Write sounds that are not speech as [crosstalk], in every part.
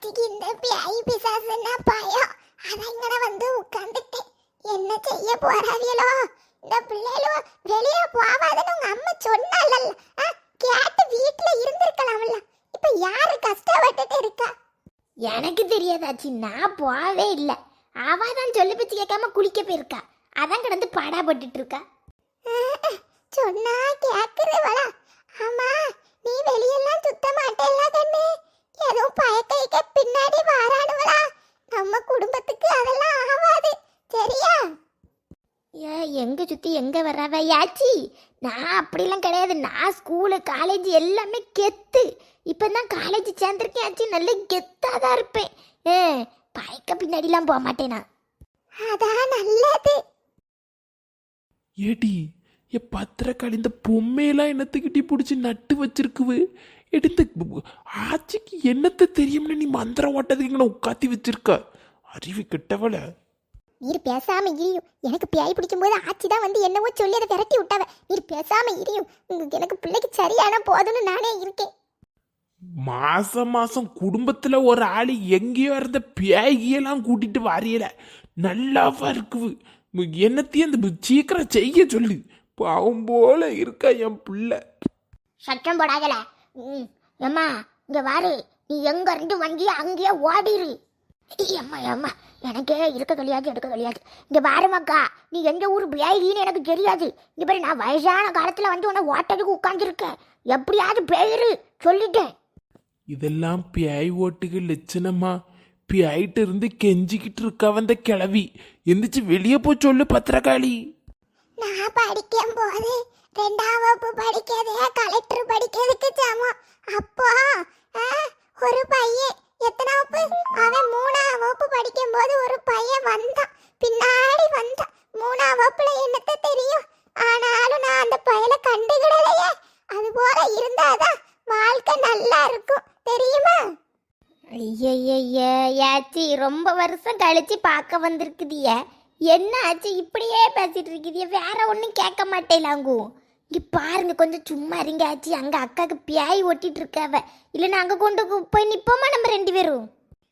ஆச்சிக்கு இந்த பேய் பிசாசுன்னா பயம். அதங்கட வந்து உட்காந்துட்டேன் என்ன செய்ய போறாவியலோ? இந்த பிள்ளைகளோ வெளியே போவாதுன்னு உங்க அம்மா சொன்னால கேட்டு வீட்டுல இருந்திருக்கலாம்ல. இப்ப யாரு கஷ்டப்பட்டுட்டு இருக்கா? எனக்கு தெரியாதாச்சி நான் போகவே இல்லை. அவ தான் சொல்லி பிச்சு கேட்காம குளிக்க போயிருக்கா. அதான் கிடந்து பாடாப்பட்டுட்டு இருக்கா. சொன்னா கேக்குறவளா ஆமா நீ வெளியெல்லாம் சுத்த மாட்டேல்ல கண்ணு. எதுவும் பயக்கைக்க பின்னாடி வாரானுவளா நம்ம குடும்பத்துக்கு அதெல்லாம் ஆகாது. சரியா? ஏ எங்க சுத்தி எங்க வர்றவ? யாச்சி நான் அப்படிலாம் கிடையாது. நான் ஸ்கூலு காலேஜ் எல்லாமே கெத்து. இப்போ தான் காலேஜ் சேர்ந்துருக்கேன் ஆச்சு நல்ல கெத்தாக தான் இருப்பேன். ஏ பயக்க பின்னாடிலாம் போக மாட்டேனா அதான் நல்லது. ஏடி என் பத்திரக்காளி இந்த பொம்மையெல்லாம் என்னத்துக்கிட்டி பிடிச்சி நட்டு வச்சிருக்குவு எடுத்து ஆச்சிக்கு என்னத்தை தெரியும்னு நீ மந்திரம் ஓட்டதுக்கு இங்கே உட்காத்தி வச்சிருக்க? அறிவு கெட்டவள. நீர் பேசாம இரியும். எனக்கு பேய் பிடிக்கும் போது ஆச்சி தான் வந்து என்னவோ சொல்லி அதை விரட்டி விட்டாவ. நீர் பேசாம இரியும். உங்களுக்கு எனக்கு பிள்ளைக்கு சரியான போதும்னு நானே இருக்கேன். மாசம் மாசம் குடும்பத்துல ஒரு ஆள் எங்கேயோ இருந்த பேகியெல்லாம் கூட்டிட்டு வரையல. நல்லாவா இருக்குது என்னத்தையும் இந்த சீக்கிரம் செய்ய சொல்லு. பாவம் போல இருக்கா என் பிள்ளை. சட்டம் போடாதல. ஏம்மா இங்கே வாரு. நீ எங்க இருந்து வந்தியோ அங்கேயே ஓடிரு. ஏம்மா ஏம்மா எனக்கே இருக்க கிடையாது எடுக்க கிடையாது இங்கே பாருமாக்கா நீ எந்த ஊர் பேயின்னு எனக்கு தெரியாது. இங்கே பாரு நான் வயசான காலத்தில் வந்து உன்னை ஓட்டதுக்கு உட்காந்துருக்கேன் எப்படியாவது பேயிரு சொல்லிட்டேன். இதெல்லாம் பியாய் ஓட்டுக்கு லட்சணமா பியாயிட்டு இருந்து கெஞ்சிக்கிட்டு இருக்கா வந்த கிளவி எந்திரிச்சு வெளியே போய் சொல்லு பத்திரகாளி. நான் படிக்கும் போது ரெண்டாம் வகுப்பு படிக்கிறதே கலெக்டர் படிக்கிறதுக்கு சமம் அப்போ ஆ, ஒரு பையன் எத்தனை வகுப்பு? அவன் மூணாம் வகுப்பு படிக்கும் போது ஒரு பையன் வந்தான். பின்னாடி வந்தான். மூணாம் வகுப்புல என்னத்த தெரியும்? ஆனாலும் நான் அந்த பையனை கண்டுக்கிடலையே. அது போல இருந்தாதான் வாழ்க்கை நல்லா இருக்கும். தெரியுமா? ஐயய்ய யாச்சி ரொம்ப வருஷம் கழிச்சு பார்க்க வந்திருக்குதிய. என்ன ஆச்சு? இப்படியே பேசிட்டு இருக்குதிய. வேற ஒன்றும் கேட்க மாட்டேலாங்கும் இங்க பாருங்க கொஞ்சம் சும்மா இருங்க ஆச்சி. அங்க அக்காக்கு பியாய் ஒட்டிட்டு இருக்காவ இல்லைன்னா அங்க கொண்டு போய் நிப்போமா நம்ம ரெண்டு பேரும்?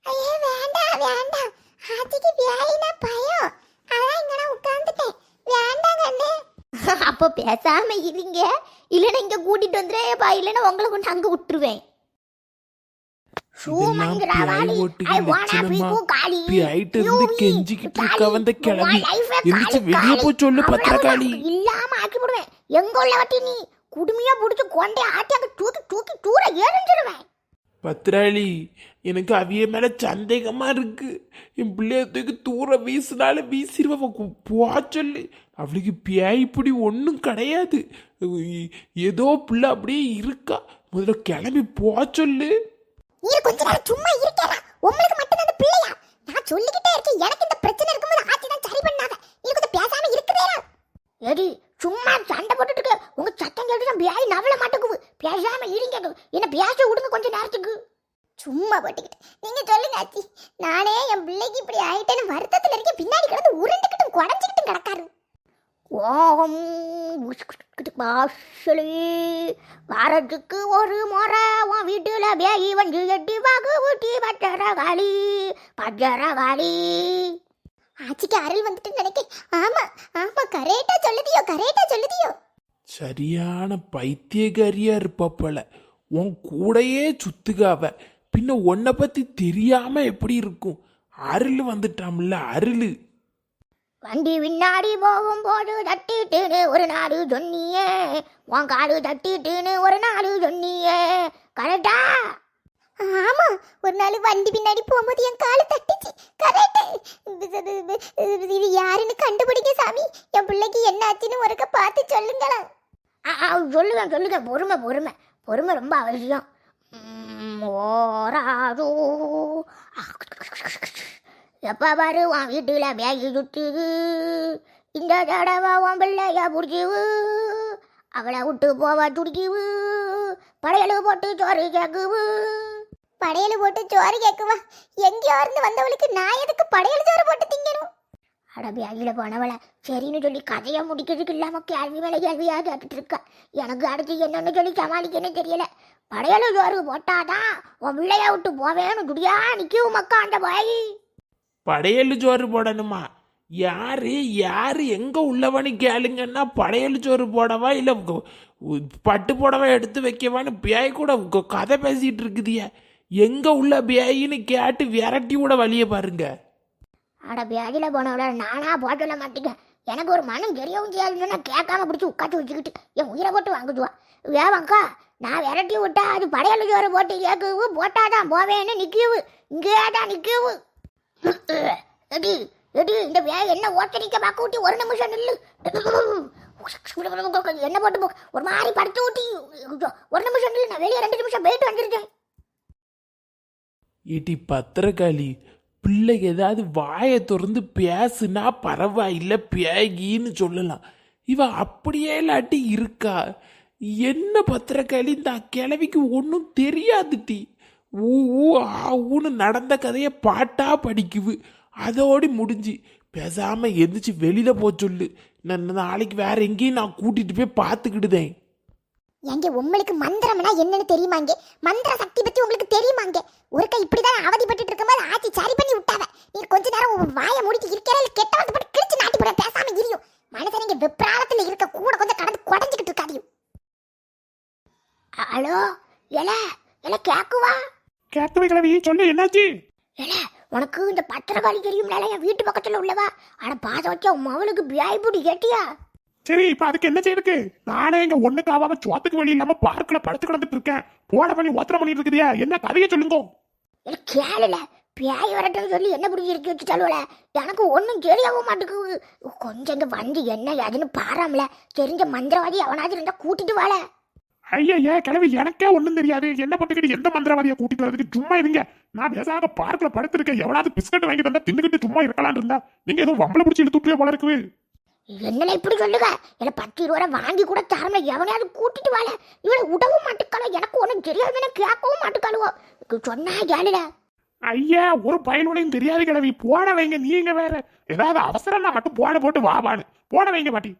ஐயே வேண்டாம் வேண்டாம். ஆச்சிக்கு வியாயினா பயம். அதான் இங்க நான் உட்கார்ந்துட்டேன். வேண்டாம் கண்ணு. [laughs] அப்போ பேசாம இருங்க. இல்லைன்னா இங்க கூட்டிட்டு வந்துடுறேப்பா இல்லைன்னா உங்களை கொண்டு அங்க விட்டுருவேன். கெஞ்சிக்கிட்டு இருக்கா வந்த கிளவி எந்திரிச்சு வெளியே போய் சொல்லு பத்திரகாளி. இல்லாம ஆக்கி விடுவேன் எங்க உள்ள வட்டி நீ? குடுமையா புடிச்சு கொண்டே ஆட்டி அங்க தூக்கி தூக்கி தூர எரிஞ்சிருவேன். பத்திராளி எனக்கு அவிய மேல சந்தேகமா இருக்கு. என் பிள்ளைய தூக்கி தூர வீசினால வீசிடுவ போ சொல்லு. அவளுக்கு பியாய் இப்படி ஒன்றும் கிடையாது. ஏதோ பிள்ளை அப்படியே இருக்கா. முதல்ல கிளம்பி போ சொல்லு. நீ கொஞ்ச நேரம் சும்மா இருக்கேடா உங்களுக்கு மட்டும் அந்த பிள்ளையா? நான் சொல்லிக்கிட்டே இருக்கேன். எனக்கு இந்த பிரச்சனை இருக்கும்போது ஆச்சி தான் சரி பண்ணாத. நீ கொஞ்சம் பேசாம இருக்கிறேடா எடி சும்மா சண்டை போட்டுட்டு இருக்க. உங்க சத்தம் கேட்டு நான் பியாய் நவள மாட்டேங்குது பேசாம இருங்க என்ன பேச விடுங்க கொஞ்ச நேரத்துக்கு. சும்மா போட்டுக்கிட்டு. நீங்க சொல்லுங்க ஆச்சி நானே என் பிள்ளைக்கு இப்படி ஆயிட்டேன்னு வருத்தத்துல இருக்க பின்னாடி கிடந்து உருண்டுக்கிட்டும் குடஞ்சிக்கிட்டும் கிடக்காரு. ஓம் வாசலி வாரத்துக்கு ஒரு முறை உன் வீட்டுல பேகி வந்து எட்டி வாக்கு ஊட்டி பச்சரகாளி பச்சரகாளி ஆச்சிக்கு அருள் வந்துட்டு நினைக்கேன். ஆமா ஆமா கரெக்டா சொல்லுதியோ கரெக்டா சொல்லுதியோ. சரியான பைத்தியகாரியா இருப்பா போல. உன் கூடையே சுத்துகாவ பின்ன உன்னை பத்தி தெரியாம எப்படி இருக்கும்? அருள் வந்துட்டாம்ல அருள். வண்டி பின்னாடி போகும்போது தட்டிட்டுன்னு ஒரு நாடு சொன்னியே. உன் காடு தட்டிட்டுன்னு ஒரு நாடு சொன்னியே. கரெக்டா? ஆமா ஒரு நாள் வண்டி பின்னாடி போகும்போது என் காலு தட்டிச்சு. கரெக்ட். இது யாருன்னு கண்டுபிடிக்க சாமி. என் பிள்ளைக்கு என்ன ஆச்சுன்னு ஒருக்க பார்த்து சொல்லுங்களேன். சொல்லுங்க சொல்லுங்க. சொல்லுவேன் பொறுமை பொறுமை. பொறுமை ரொம்ப அவசியம். ஓராதோ. எப்போ பாரு உன் வீட்டில் பேகி சுத்துது இந்த தடவை உன் பிள்ளையா பிடிச்சிவு அவளை விட்டு போவ துடிக்குவு படையலு போட்டு சோறு கேட்குவு படையல் போட்டு சோறு கேட்குவா எங்கேயோ இருந்து வந்தவளுக்கு நான் எதுக்கு படையல் சோறு போட்டு திங்கணும்? அட அகில போனவளை சரின்னு சொல்லி கதையை முடிக்கிறதுக்கு இல்லாமல் கேள்வி மேலே கேள்வியாக கேட்டுட்டு இருக்கா. எனக்கு அடுத்து என்னன்னு சொல்லி சமாளிக்கன்னு தெரியல. படையல் சோறு போட்டாதான் உன் பிள்ளைய விட்டு போவேன்னு துடியா நிற்கும் மக்கா அந்த பாய்? படையல் சோறு போடணுமா? யாரு யாரு எங்க உள்ளவனு கேளுங்கன்னா படையல் சோறு போடவா? இல்ல பட்டு புடவை எடுத்து வைக்கவான்னு பேய் கூட கதை பேசிட்டு இருக்குதிய. எங்க உள்ள பேயின்னு கேட்டு விரட்டி விட வழிய பாருங்க. அட பேஜில் போனவள நானா போட்டல மாட்டேங்க. எனக்கு ஒரு மனம் தெரியவும் செய்யாதுன்னு கேட்காம பிடிச்சி உட்காந்து வச்சுக்கிட்டு என் உயிரை போட்டு வாங்குதுவா. வேவங்க்கா நான் விரட்டி விட்டா அது படையல் ஜோரை போட்டு கேட்குவு போட்டாதான் போவேன்னு நிற்கிவு இங்கேயே தான் நிற்குவு எடி எடி இந்த வே என்ன ஓத்தடிக்க பார்க்க ஊட்டி ஒரு நிமிஷம் நில்லு. என்ன போட்டு ஒரு மாதிரி படுத்து ஊட்டி. ஒரு நிமிஷம் நில்லு நான் வெளியே ரெண்டு நிமிஷம் போயிட்டு வந்துருக்கேன். ஏட்டி பத்திரக்காளி பிள்ளை ஏதாவது வாயை திறந்து பேசுனா பரவாயில்ல பேகின்னு சொல்லலாம். இவ அப்படியே இல்லாட்டி இருக்கா? என்ன பத்திரக்காளி இந்த கிழவிக்கு ஒன்றும் தெரியாது டி. ஊ ஊ ஆ ஊன்னு நடந்த கதையை பாட்டா படிக்குவு. அதோடி முடிஞ்சு. பேசாமல் எந்திரிச்சு வெளியில போச்சொல்லு சொல்லு. நான் நாளைக்கு வேற எங்கேயும் நான் கூட்டிகிட்டு போய் பார்த்துக்கிடுதேன். எங்க உங்களுக்கு மந்திரம்னா என்னன்னு தெரியுமாங்க மந்திர சக்தி பத்தி உங்களுக்கு தெரியுமாங்க ஒருக்கா இப்படிதான் அவதிப்பட்டு இருக்கும்போது ஆச்சி சரி பண்ணி விட்டாவ நீ கொஞ்ச நேரம் வாயை மூடிட்டு இருக்கிற கெட்ட வந்து போட்டு கிழிச்சு நாட்டி போட பேசாம இரியும் மனுஷன் வெப்ராளத்துல இருக்க கூட கொஞ்சம் கடந்து குடஞ்சிக்கிட்டு இருக்காதியும் ஹலோ? எல எல கேக்குவா? கேட்கவே கிழவி சொல்லு என்னாச்சு? ஏல உனக்கு இந்த பத்திரகாளி தெரியும்ல என் வீட்டு பக்கத்துல உள்ளவா? ஆனா பாத வச்சா உன் மவளுக்கு பியாய்புடி கேட்டியா? சரி இப்ப அதுக்கு என்ன செய்யுது நானே இங்க ஒண்ணுக்கு ஆகாம சோத்துக்கு வழி இல்லாம பார்க்ல படுத்து கிடந்துட்டு இருக்கேன். போட பண்ணி ஓத்திரம் பண்ணிட்டு இருக்குதியா என்ன கதையை சொல்லுங்க. கேளுல. பியாய் வரட்டும்னு சொல்லி என்ன பிடிச்சி இருக்கு வச்சுட்டாலும்ல எனக்கு ஒன்றும் தெரியவும் மாட்டேங்குது கொஞ்சம் இங்க வந்து என்ன ஏதுன்னு பாராமல. தெரிஞ்ச மந்திரவாதி அவனாவது இருந்தா கூட்டிட்டு வாழ ஐயா கிழவி எனக்கே ஒண்ணும் தெரியாது. என்ன பட்டுக்கிட்டு எந்த மந்திரவாதியை கூட்டிட்டு வரதுக்கு? சும்மா இருங்க. நான் பேசாக பார்க்ல படுத்திருக்கேன். எவனாவது பிஸ்கட் வாங்கி தந்தா தின்னுக்கிட்டு சும்மா இருக்கலாம்னு இருந்தா நீங்க ஏதோ வம்பளை பிடிச்சி இழுத்துட்டு போல இருக்குது. என்னல இப்படி சொல்லுங்க இல்ல பத்து இருபது ரூபா வாங்கி கூட தரல எவனையாவது கூட்டிட்டு வாழ இவளை விடவும் மாட்டுக்காளோ? எனக்கு ஒன்றும் தெரியாதுன்னு கேட்கவும் மாட்டுக்காளுவோ. சொன்னா கேளுடா. ஐயா ஒரு பயனுடையும் தெரியாது கிழவி போட வைங்க. நீங்க வேற. ஏதாவது அவசரம்னா மட்டும் போட போட்டு வாபான்னு போட வைங்க பாட்டி.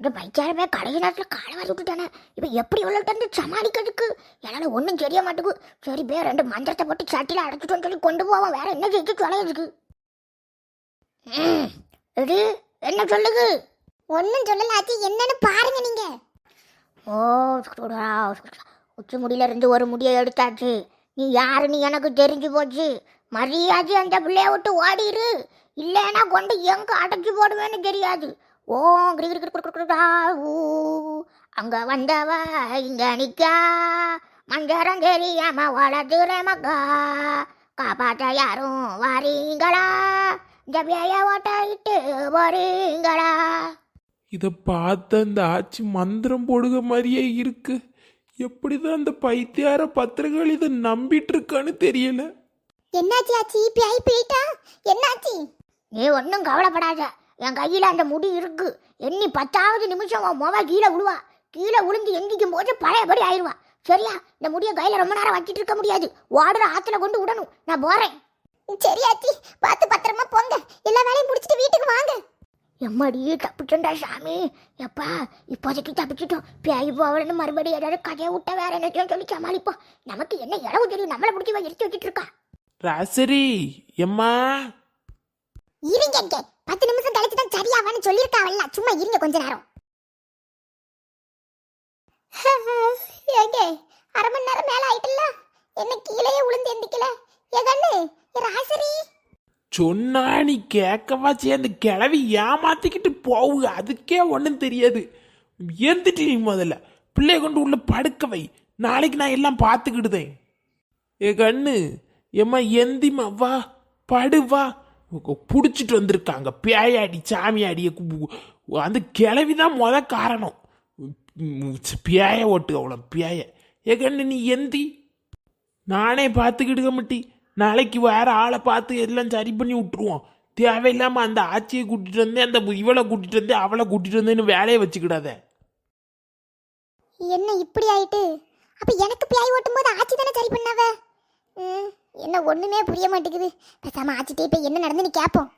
இந்த பைச்சாரமே கடைசி நேரத்தில் காலை வாரி விட்டுட்டானே. இப்போ எப்படி இவ்வளோட்டு சமாளிக்கிறதுக்கு? என்னால் ஒன்றும் தெரிய மாட்டேங்குது. சரி பே ரெண்டு மந்திரத்தை போட்டு சட்டியில் அடைச்சிட்டோன்னு சொல்லி கொண்டு போவோம் வேற என்ன செய்து? தொலையிருக்கு ம். இது என்ன சொல்லுது ஒன்றும் சொல்லல ஆச்சி என்னன்னு பாருங்க நீங்க ஓ உச்சி முடியில இருந்து ஒரு முடியை எடுத்தாச்சு நீ யாருன்னு எனக்கு தெரிஞ்சு போச்சு மரியாதை அந்த பிள்ளைய விட்டு ஓடிரு இல்லைன்னா கொண்டு எங்க அடைச்சு போடுவேன்னு தெரியாது ஓ ஊ அங்க வந்தவ இங்க நிக்கா மஞ்சரம் தெரியாம வளர்த்துற மக்கா காப்பாற்ற யாரும் வாரீங்களா பேய ஓட்டாயிட்டு வரீங்களா இதை பார்த்த அந்த ஆச்சி மந்திரம் போடுக மாதிரியே இருக்கு. எப்படிதான் அந்த பைத்தியார பத்திரங்கள் இதை நம்பிட்டு இருக்கான்னு தெரியல. என்னாச்சு ஆச்சி? பியாய் போயிட்டா? என்னாச்சு? நீ ஒன்றும் கவலைப்படாத. என் கையில் அந்த முடி இருக்கு. எண்ணி பத்தாவது நிமிஷம் உன் முக கீழே விழுவா கீழே விழுந்து எந்திக்கும் போது பழையபடி ஆயிடுவா சரியா? இந்த முடியை கையில் ரொம்ப நேரம் வச்சிட்டு இருக்க முடியாது. ஓடுற ஆத்துல கொண்டு விடணும் நான் போறேன். சரி ஆச்சி. பார்த்து பத்திரமா போங்க. எல்லா வேலையும் முடிச்சிட்டு வீட்டுக்கு வாங்க. எம்மாடி தப்பிச்சோண்டா சாமி. எப்பா இப்போதைக்கு தப்பிச்சிட்டோம். பேய் போவலன்னு மறுபடியும் ஏதாவது கதையை விட்ட வேற என்னத்தையும் சொல்லி சமாளிப்போம். நமக்கு என்ன இளவு தெரியும்? நம்மளை பிடிச்சி எடுத்து வச்சுட்டு இருக்கா? ராசரி எம்மா? இருங்க இங்க. பத்து நிமிஷம் கழிச்சு தான் சரியாவான்னு சொல்லியிருக்காவல்ல. சும்மா இருங்க கொஞ்ச நேரம் [laughs] ஏங்க அரை மணி நேரம் மேல ஆயிட்டுல என்ன கீழே விழுந்து எந்திக்கல ஏ கண்ணு ஏ ராசரி சொன்னா நீ கேட்கவா சேர்ந்து கிளவி ஏமாத்திக்கிட்டு போவு அதுக்கே ஒன்றும் தெரியாது. ஏந்துட்டு நீ முதல்ல. பிள்ளைய கொண்டு உள்ள படுக்க வை. நாளைக்கு நான் எல்லாம் பார்த்துக்கிடுதேன். ஏ கண்ணு எம்மா எந்திம்மா வா படு வா. பிடிச்சிட்டு வந்திருக்காங்க. பேயாடி சாமியாடிய கு- அந்த கிளவி தான் முத காரணம். பேய ஓட்டு அவ்வளோ பேய. ஏ கண்ணு நீ எந்தி. நானே பார்த்துக்கிடுக்க மாட்டி. நாளைக்கு வேற ஆளை பார்த்து எல்லாம் சரி பண்ணி விட்டுருவோம். தேவையில்லாம அந்த ஆச்சியை கூட்டிட்டு வந்தேன் அந்த இவளை கூட்டிட்டு வந்தேன் அவளை கூட்டிட்டு வந்தேன்னு வேலையை வச்சுக்கிடாத. என்ன இப்படி ஆயிட்டு? அப்ப எனக்கு பியாய் ஓட்டும் போது ஆட்சி தானே சரி பண்ணாவ? ம், என்ன ஒண்ணுமே புரிய மாட்டேங்குது. பேசாம ஆச்சிட்டே போய் என்ன நடந்துன்னு கேட்போம்